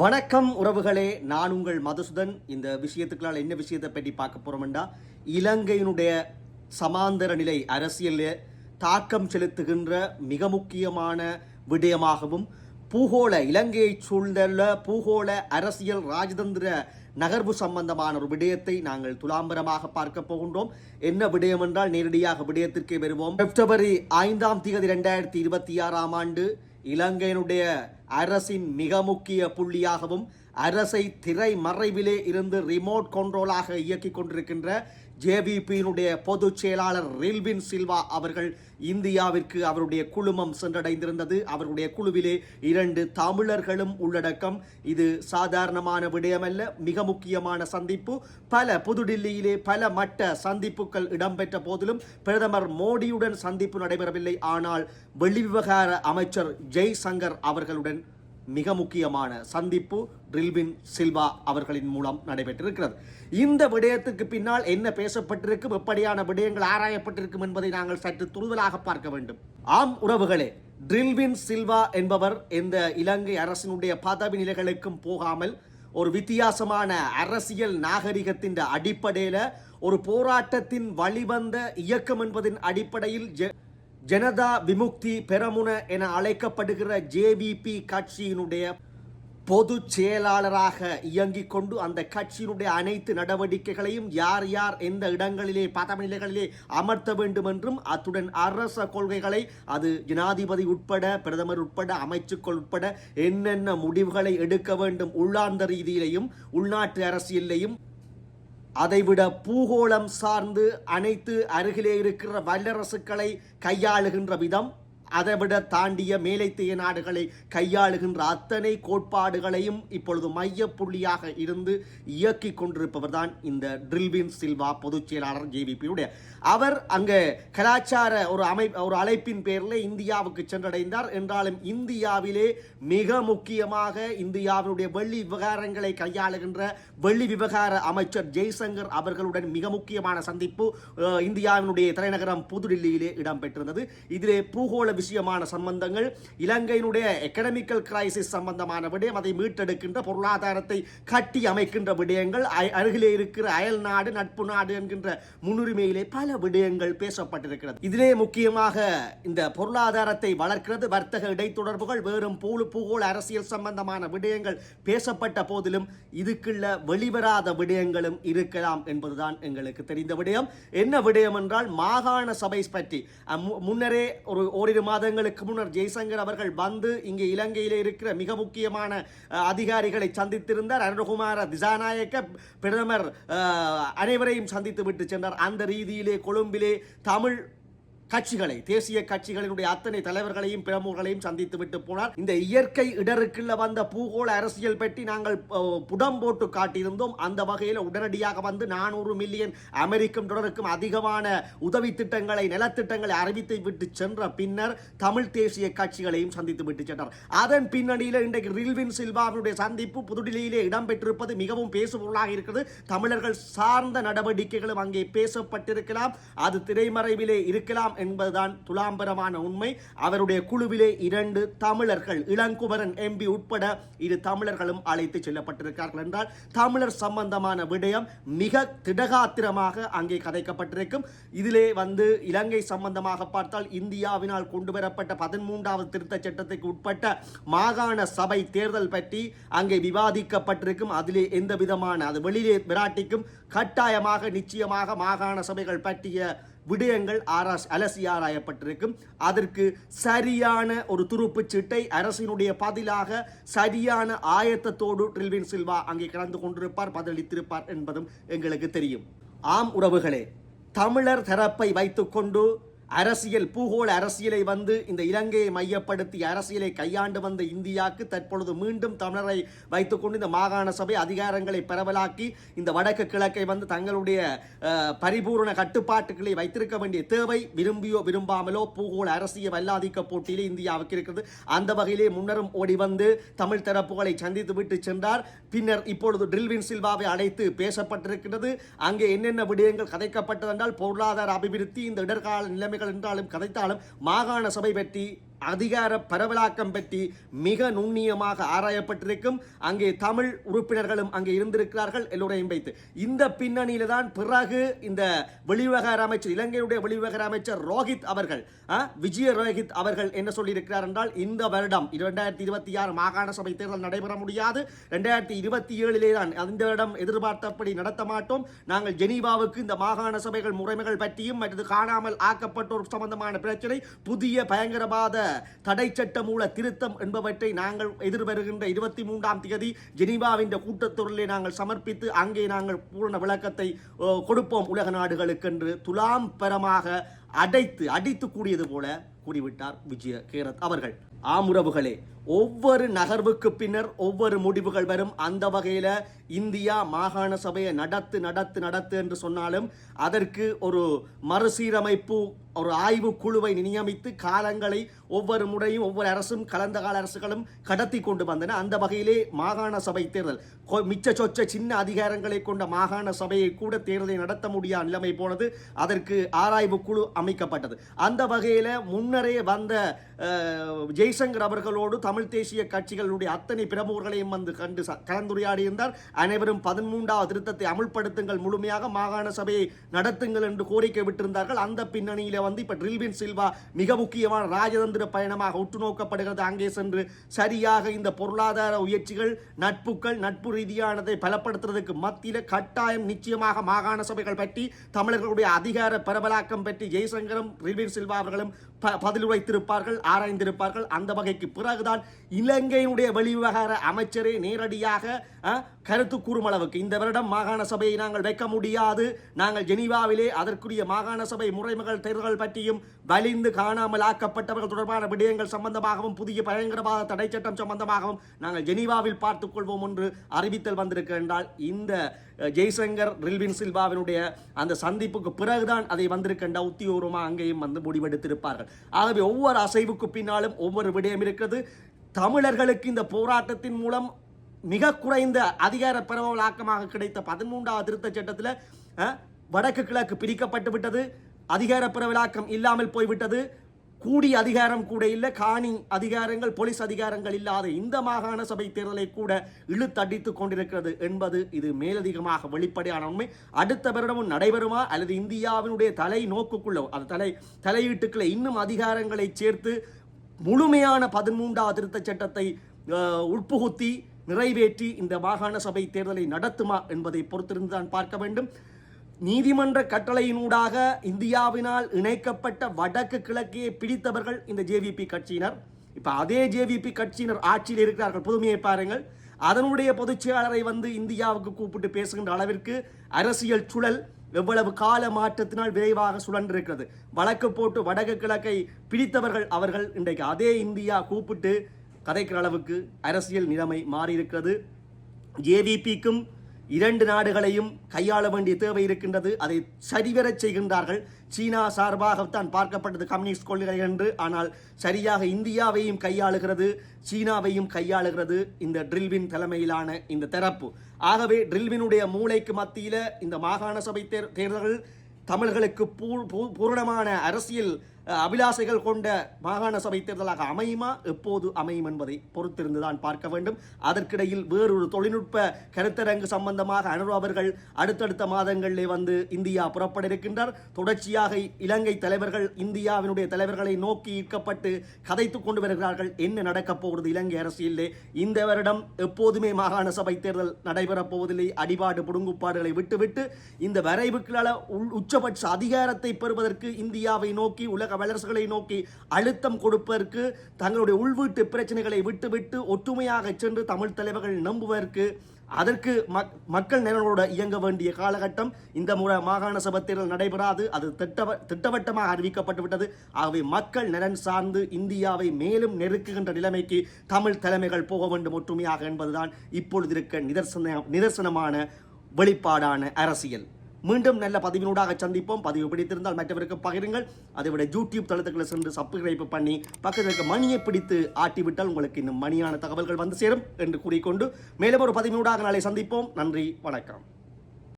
வணக்கம் உறவுகளே நான் உங்கள் மதுசூதன். இந்த விஷயத்துக்களால் என்ன விஷயத்தை பற்றி பார்க்க போறோம்டா? இலங்கையினுடைய சமாந்தர நிலை அரசியலில் தாக்கம் செலுத்துகின்ற மிக முக்கியமான விடயமாகவும் பூகோள இலங்கையை சூழ்ந்துள்ள பூகோள அரசியல் ராஜதந்திர நகர்வு சம்பந்தமான ஒரு விடயத்தை நாங்கள் துலாம்பரமாக பார்க்க போகின்றோம். என்ன விடயம் என்றால் நேரடியாக விடயத்திற்கே வருவோம். பிப்ரவரி ஐந்தாம் தேதி ரெண்டாயிரத்தி இருபத்தி ஆறாம் ஆண்டு இலங்கையினுடைய அரசின் மிக முக்கிய புள்ளியாகவும் அரசை திரை மறைவிலே இருந்து ரிமோட் கண்ட்ரோலாக இயக்கிக் கொண்டிருக்கின்ற ஜேவிபியினுடைய பொதுச் செயலாளர் ரில்வின் சில்வா அவர்கள் இந்தியாவிற்கு அவருடைய குழுமம் சென்றடைந்திருந்தது. அவருடைய குழுவிலே இரண்டு தமிழர்களும் உள்ளடக்கம். இது சாதாரணமான விடயமல்ல மிக முக்கியமான சந்திப்பு. பல புதுடில்லியிலே பல மட்ட சந்திப்புகள் இடம்பெற்ற போதிலும் பிரதமர் மோடியுடன் சந்திப்பு நடைபெறவில்லை. ஆனால் வெளிவிவகார அமைச்சர் ஜெய்சங்கர் அவர்களுடன் மிக முக்கியமான சந்திப்பு ட்ரில்வின் சில்வா அவர்களின் மூலம் நடைபெற்றிருக்கிறது. இந்த விடயத்துக்கு பின்னால் என்ன பேசப்பட்டிருக்கும் எப்படியான விடயங்கள் ஆராயப்பட்டிருக்கும் என்பதை நாங்கள் சற்று துருதலாக பார்க்க வேண்டும். ஆம் உறவுகளே ட்ரில்வின் சில்வா என்பவர் இந்த இலங்கை அரசினுடைய பதவி நிலைகளுக்கும் போகாமல் ஒரு வித்தியாசமான அரசியல் நாகரிகத்தின் அடிப்படையில் ஒரு போராட்டத்தின் வழிவந்த இயக்கம் என்பதின் அடிப்படையில் ஜெ- ஜனதா விமுக்தி பெரமுன என அழைக்கப்படுகிற ஜேவிபி கட்சியினுடைய பொது செயலாளராக இயங்கிக் கொண்டு அந்த கட்சியினுடைய அனைத்து நடவடிக்கைகளையும் யார் யார் எந்த இடங்களிலே பதவிநிலைகளிலே அமர்த்த வேண்டும் என்றும் அத்துடன் அரச கொள்கைகளை அது ஜனாதிபதி உட்பட பிரதமர் உட்பட அமைச்சுக்கள் உட்பட என்னென்ன முடிவுகளை எடுக்க வேண்டும் உள்ளார்ந்த ரீதியிலையும் உள்நாட்டு அரசியலையும் அதைவிட பூகோளம் சார்ந்து அனைத்து அருகிலே இருக்கிற வல்லரசுகளை கையாளுகின்ற விதம் அதைவிட தாண்டிய மேலைத்தைய நாடுகளை கையாளுகின்ற அத்தனை கோட்பாடுகளையும் இப்பொழுது மைய புள்ளியாக இருந்து இயக்கி கொண்டிருப்பவர் தான் இந்த ட்ரில்வின் சில்வா பொதுச் செயலாளர் ஜேவிபியுடைய. அவர் அங்கே கலாச்சார ஒரு அமை ஒரு அழைப்பின் பேரில் இந்தியாவுக்கு சென்றடைந்தார். என்றாலும் இந்தியாவிலே மிக முக்கியமாக இந்தியாவினுடைய வெள்ளி விவகாரங்களை கையாளுகின்ற வெள்ளி விவகார அமைச்சர் ஜெய்சங்கர் அவர்களுடன் மிக முக்கியமான சந்திப்பு இந்தியாவினுடைய தலைநகரம் புதுடில்லியிலே இடம்பெற்றிருந்தது. இதிலே பூகோள விஷயமான சம்பந்தங்கள் இலங்கையினுடைய எக்கனமிக்கல் கிரைசிஸ் சம்பந்தமான விடயம் அதை மீட்டெடுக்கின்ற பொருளாதாரத்தை கட்டி அமைக்கின்ற விடயங்கள் அருகிலே இருக்கிற அயல் நாடு நட்பு நாடு என்கின்ற முன்னுரிமையிலே பல விடயங்கள் பேசப்பட்டிருக்கிறது. இதிலே முக்கியமாக இந்த பொருளாதாரத்தை வளர்க்கிறது வர்த்தக இடைத்தொடர்புகள் வேறும் பூ பூகோள அரசியல் சம்பந்தமான விடயங்கள் பேசப்பட்ட போதிலும் இதுக்குள்ள வெளிவராத விடயங்களும் இருக்கலாம் என்பதுதான் எங்களுக்கு தெரிந்த விடயம். என்ன விடயம் என்றால் மாகாண சபை பற்றி. முன்னரே ஒரு ஓரிரு மாதங்களுக்கு முன்னர் ஜெய்சங்கர் அவர்கள் வந்து இங்கே இலங்கையில் இருக்கிற மிக முக்கியமான அதிகாரிகளை சந்தித்திருந்தார். அருணகுமார திசாநாயக்க பிரதமர் அனைவரையும் சந்தித்து விட்டு சென்றார். அந்த ரீதியிலே கொழும்பிலே தமிழ் கட்சிகளை தேசிய கட்சிகளினுடைய அத்தனை தலைவர்களையும் பிரமுகர்களையும் சந்தித்து விட்டு போனார் இந்த இயற்கை இடருக்குள்ள வந்த பூகோள அரசியல் பற்றி நாங்கள் புடம் போட்டு காட்டியிருந்தோம். அந்த வகையில் உடனடியாக வந்து நானூறு மில்லியன் அமெரிக்கம் டாலருக்கும் அதிகமான உதவி திட்டங்களை நிலத்திட்டங்களை அறிவித்து விட்டு சென்ற பின்னர் தமிழ் தேசிய கட்சிகளையும் சந்தித்து விட்டு சென்றார். அதன் பின்னணியில் இன்றைக்கு ரில்வின் சில்வாவினுடைய சந்திப்பு புதுடில்லியிலே இடம்பெற்றிருப்பது மிகவும் பேசுபொருளாக இருக்கிறது. தமிழர்கள் சார்ந்த நடவடிக்கைகளும் அங்கே பேசப்பட்டிருக்கலாம். அது திரைமறைவிலே இருக்கலாம். என்பதுதான் துலாம்பரமான உண்மை. அவருடைய குழுவிலே இரண்டு தமிழர்கள் இளங்குமரன் எம்பி உட்பட இரு தமிழர்களும் அழைத்து செல்லப்பட்டிருக்கிறார்கள் என்றால் தமிழர் சம்பந்தமான விடயம் மிக திடகாத்திரமாக அங்கே கதைக்கப்பட்டிருக்கும். இதிலே வந்து இலங்கை சம்பந்தமாக பார்த்தால் இந்தியாவினால் கொண்டு வரப்பட்ட பதிமூன்றாவது திருத்தச் சட்டத்துக்கு உட்பட்ட மாகாண சபை தேர்தல் பற்றி அங்கே விவாதிக்கப்பட்டிருக்கும். அதிலே எந்த விதமான அது வெளியே விராட்டிக்கும் கட்டாயமாக நிச்சயமாக மாகாண சபைகள் பற்றிய விடயங்கள் ஆராஸ் அலசி ஆராயப்பட்டிருக்கும் அதற்கு சரியான ஒரு துருப்புச் சீட்டை அரசினுடைய பதிலாக சரியான ஆயத்தத்தோடு ட்ரில்வின் சில்வா அங்கே கலந்து கொண்டிருப்பார் பதிலளித்திருப்பார் என்பதும் எங்களுக்கு தெரியும். ஆம் உறவுகளே தமிழர் தரப்பை வைத்துக்கொண்டு அரசியல் பூகோள அரசியலை வந்து இந்த இலங்கையை மையப்படுத்தி அரசியலை கையாண்டு வந்த இந்தியாவுக்கு தற்பொழுது மீண்டும் தமிழரை வைத்துக்கொண்டு இந்த மாகாண சபை அதிகாரங்களை பரவலாக்கி இந்த வடக்கு கிழக்கை வந்து தங்களுடைய பரிபூர்ண பரிபூரண கட்டுப்பாட்டுகளை வைத்திருக்க வேண்டிய தேவை விரும்பியோ விரும்பாமலோ பூகோள அரசியல் வல்லாதிக்க போட்டியிலே இந்தியாவுக்கு இருக்கிறது அந்த வகையிலே முன்னரும் ஓடி வந்து தமிழ் தரப்புகளை சந்தித்து விட்டு சென்றார். பின்னர் இப்பொழுது ட்ரில்வின் சில்வாவை அழைத்து பேசப்பட்டிருக்கிறது. அங்கே என்னென்ன விடயங்கள் கதைக்கப்பட்டது என்றால் பொருளாதார அபிவிருத்தி இந்த இடர்கால நிலைமை நிலைமைகள் என்றாலும் கதைத்தாலும் மாகாண சபை பற்றி அதிகார பரவலாக்கம் பற்றி மிக நுண்ணியமாக ஆராயப்பட்டிருக்கும். அங்கே தமிழ் உறுப்பினர்களும் அங்கே இருந்திருக்கிறார்கள் எல்லோரையும் வைத்து. இந்த பின்னணியில தான் பிறகு இந்த வெளிவிவகார அமைச்சர் இலங்கையுடைய வெளிவிவகார அமைச்சர் ரோஹித் அவர்கள் விஜய ரோஹித் அவர்கள் என்ன சொல்லியிருக்கிறார் என்றால் இந்த வருடம் இரண்டாயிரத்தி இருபத்தி ஆறு மாகாண சபை தேர்தல் நடைபெற முடியாது. ரெண்டாயிரத்தி இருபத்தி ஏழிலே தான் இந்த வருடம் எதிர்பார்த்தபடி நடத்த மாட்டோம். நாங்கள் ஜெனீவாவுக்கு இந்த மாகாண சபைகள் முறைமைகள் பற்றியும் மற்றது காணாமல் ஆக்கப்பட்டோர் சம்பந்தமான பிரச்சனை புதிய பயங்கரவாத தடை சட்ட மூல திருத்தம் என்பவற்றை நாங்கள் எதிர்வருகின்ற இருபத்தி மூன்றாம் தேதி ஜெனீவாவின் கூட்டத்தொடரிலே நாங்கள் சமர்ப்பித்து அங்கே நாங்கள் பூரண விளக்கத்தை கொடுப்போம் உலக நாடுகளுக்கு என்று துலாம் பரமாக அடைத்து அடித்து கூடியது போல கூறிவிட்டார் விஜய கேரத் அவர்கள். ஆமுறவுகளே ஒவ்வொரு நகர்வுக்கு பின்னர் ஒவ்வொரு முடிவுகள் வரும். அந்த வகையில் இந்தியா மாகாண சபையை நடத்து நடத்து நடத்து என்று சொன்னாலும் அதற்கு ஒரு மறுசீரமைப்பு ஒரு ஆய்வு குழுவை நியமித்து காலங்களை ஒவ்வொரு முறையும் ஒவ்வொரு அரசும் கலந்த கால அரசுகளும் கடத்தி கொண்டு வந்தன. அந்த வகையிலே மாகாண சபை தேர்தல் கொ- மிச்ச சொச்ச சின்ன அதிகாரங்களை கொண்ட மாகாண சபையை கூட தேர்தலை நடத்த முடியாத நிலைமை போனது. அதற்கு ஆராய்வு குழு அமைக்கப்பட்டது. அந்த வகையில் முன்னரே வந்த ஜெய் ஜெய்சங்கர் அவர்களோடு தமிழ் தேசிய கட்சிகளுடைய அத்தனை பிரமுகர்களையும் வந்து கண்டு ச- கலந்துரையாடி இருந்தார் அனைவரும் பதிமூன்றாவது திருத்தத்தை அமுல்படுத்துங்கள் முழுமையாக மாகாண சபையை நடத்துங்கள் என்று கோரிக்கை விட்டிருந்தார்கள். அந்த பின்னணியில் வந்து இப்போ ட்ரில்வின் சில்வா மிக முக்கியமான ராஜதந்திர பயணமாக உற்று நோக்கப்படுகிறது. அங்கே சென்று சரியாக இந்த பொருளாதார உயர்ச்சிகள் நட்புகள் நட்பு ரீதியானதை பலப்படுத்துறதுக்கு மத்தியில் கட்டாயம் நிச்சயமாக மாகாண சபைகள் பற்றி தமிழர்களுடைய அதிகார பரவலாக்கம் பற்றி ஜெய்சங்கரும் ரில்வின் சில்வா அவர்களும் ப- ஆராய்ந்திருப்பார்கள். அந்த வகைக்கு பிறகுதான் இலங்கையினுடைய வெளிவிவகார அமைச்சரே நேரடியாக கருத்து கூறும் அளவுக்கு. இந்த வருடம் மாகாண சபையை நாங்கள் வைக்க முடியாது. நாங்கள் ஜெனீவாவிலே அதற்குரிய மாகாண சபை முறைமைகள் தேர்தல்கள் பற்றியும் வலிந்து காணாமல் ஆக்கப்பட்டவர்கள் தொடர்பான விடயங்கள் சம்பந்தமாகவும் புதிய பயங்கரவாத தடை சட்டம் சம்பந்தமாகவும் நாங்கள் ஜெனீவாவில் பார்த்துக் கொள்வோம் என்று அறிவித்தல் வந்திருக்கின்றால் இந்த ஜெய்சங்கர் ரில்வின் சில்வாவினுடைய அந்த சந்திப்புக்கு பிறகுதான் அதை வந்திருக்கின்ற உத்தியோகமாக அங்கேயும் வந்து முடிவெடுத்திருப்பார்கள். ஆகவே ஒவ்வொரு அசைவுக்கு பின்னாலும் ஒவ்வொரு விடயம் இருக்கிறது தமிழர்களுக்கு இந்த போராட்டத்தின் மூலம் மிக குறைந்த அதிகார பரவலாக்கமாக கிடைத்த பதிமூன்றாவது திருத்த சட்டத்தில் வடக்கு கிழக்கு பிரிக்கப்பட்டு விட்டது. அதிகார பரவலாக்கம் இல்லாமல் போய்விட்டது. கூடி அதிகாரம் கூட இல்லை காணி அதிகாரங்கள் போலீஸ் அதிகாரங்கள் இல்லாத இந்த மாகாண சபை தேர்தலை கூட இழுத்தடித்து கொண்டிருக்கிறது என்பது இது மேலதிகமாக வெளிப்படையான உண்மை. அடுத்த வருடமும் நடைபெறுமா? அல்லது இந்தியாவினுடைய தலை நோக்குக்குள்ள அது தலை தலையீட்டுக்குள்ள இன்னும் அதிகாரங்களை சேர்த்து முழுமையான பதிமூன்றாவது திருத்தச் சட்டத்தை உட்புகுத்தி நிறைவேற்றி இந்த மாகாண சபை தேர்தலை நடத்துமா என்பதை பொறுத்திருந்து தான் பார்க்க வேண்டும். நீதிமன்ற கட்டளையினூடாக இந்தியாவினால் இணைக்கப்பட்ட வடக்கு கிழக்கையை பிடித்தவர்கள் இந்த ஜேவிபி கட்சியினர். இப்ப அதே ஜேவிபி கட்சியினர் ஆட்சியில் இருக்கிறார்கள். புதுமையை பாருங்கள். அதனுடைய பொதுச்செயலாளரை வந்து இந்தியாவுக்கு கூப்பிட்டு பேசுகின்ற அளவிற்கு அரசியல் சுழல் எவ்வளவு கால மாற்றத்தினால் விரைவாக சுழன்றிருக்கிறது. வழக்கு போட்டு வடக்கு கிழக்கை பிடித்தவர்கள் அவர்கள் இன்றைக்கு அதே இந்தியா கூப்பிட்டு கதைக்கிற அளவுக்கு அரசியல் நிலைமை மாறியிருக்கிறது. ஜேவிபிக்கும் இரண்டு நாடுகளையும் கையாள வேண்டிய தேவை இருக்கின்றது. அதை சரிவரச் செய்கின்றார்கள். சீனா சார்பாகத்தான் பார்க்கப்பட்டது கம்யூனிஸ்ட் கொள்கை என்று. ஆனால் சரியாக இந்தியாவையும் கையாளுகிறது சீனாவையும் கையாளுகிறது இந்த ட்ரில்வின் தலைமையிலான இந்த தரப்பு. ஆகவே ட்ரில்வினுடைய மூளைக்கு மத்தியில் இந்த மாகாண சபை தேர் தேர்தல்கள் தமிழர்களுக்கு பூ- பூ- பூரணமான அரசியல் அபிலாசைகள் கொண்ட மாகாண சபை தேர்தலாக அமையுமா? எப்போது அமையும் என்பதை பொறுத்திருந்துதான் பார்க்க வேண்டும். அதற்கிடையில் வேறொரு தொழில்நுட்ப கருத்தரங்கு சம்பந்தமாக அனுரு அவர்கள் அடுத்தடுத்த மாதங்களிலே வந்து இந்தியா புறப்பட இருக்கின்றார். தொடர்ச்சியாக இலங்கை தலைவர்கள் இந்தியாவினுடைய தலைவர்களை நோக்கி ஈர்க்கப்பட்டு கதைத்துக் கொண்டு வருகிறார்கள். என்ன நடக்கப் போகிறது இலங்கை அரசியலே இந்த வருடம் எப்போதுமே மாகாண சபை தேர்தல் நடைபெறப் போவதில்லை. அடிபாடு புடுங்குப்பாடுகளை விட்டுவிட்டு இந்த வரைவுகளால் உச்சபட்ச அதிகாரத்தை பெறுவதற்கு இந்தியாவை நோக்கி உலக வல்லரசுகளை நோக்கி அழுத்தம் கொடுப்பதற்கு தங்களுடைய உள்வீட்டு பிரச்சனைகளை விட்டுவிட்டு ஒற்றுமையாக சென்று தமிழ் தலைவர்கள் நம்புவதற்கு அதற்கு மக் மக்கள் நலனோடு இயங்க வேண்டிய காலகட்டம் இந்த முறை மாகாண சபை தேர்தல் நடைபெறாது. அது திட்டவ திட்டவட்டமாக அறிவிக்கப்பட்டு விட்டது ஆகவே மக்கள் நலன் சார்ந்து இந்தியாவை மேலும் நெருக்குகின்ற நிலைமைக்கு தமிழ் தலைமைகள் போக வேண்டும் ஒற்றுமையாக என்பதுதான் இப்பொழுது இருக்க நிதர்சன நிதர்சனமான வெளிப்பாடான அரசியல். மீண்டும் நல்ல பதிவினூடாக சந்திப்போம். பதிவு பிடித்திருந்தால் மற்றவருக்கு பகிருங்கள். அதை விட யூடியூப் தளத்துக்குள்ள சென்று சப்ஸ்கிரைப் பண்ணி பக்கத்தில் இருக்க மணியை பிடித்து ஆட்டிவிட்டால் உங்களுக்கு இன்னும் மணியான தகவல்கள் வந்து சேரும் என்று கூறிக்கொண்டு மேலும் ஒரு பதிவினூடாக நாளை சந்திப்போம். நன்றி வணக்கம்.